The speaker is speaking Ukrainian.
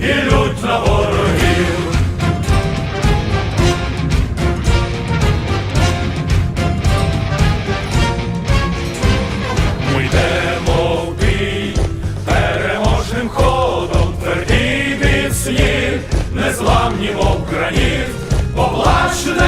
ідуть на ворогів. Ми йдемо в бій переможним ходом, тверді від сніг, незламні мов граніт, поплачене.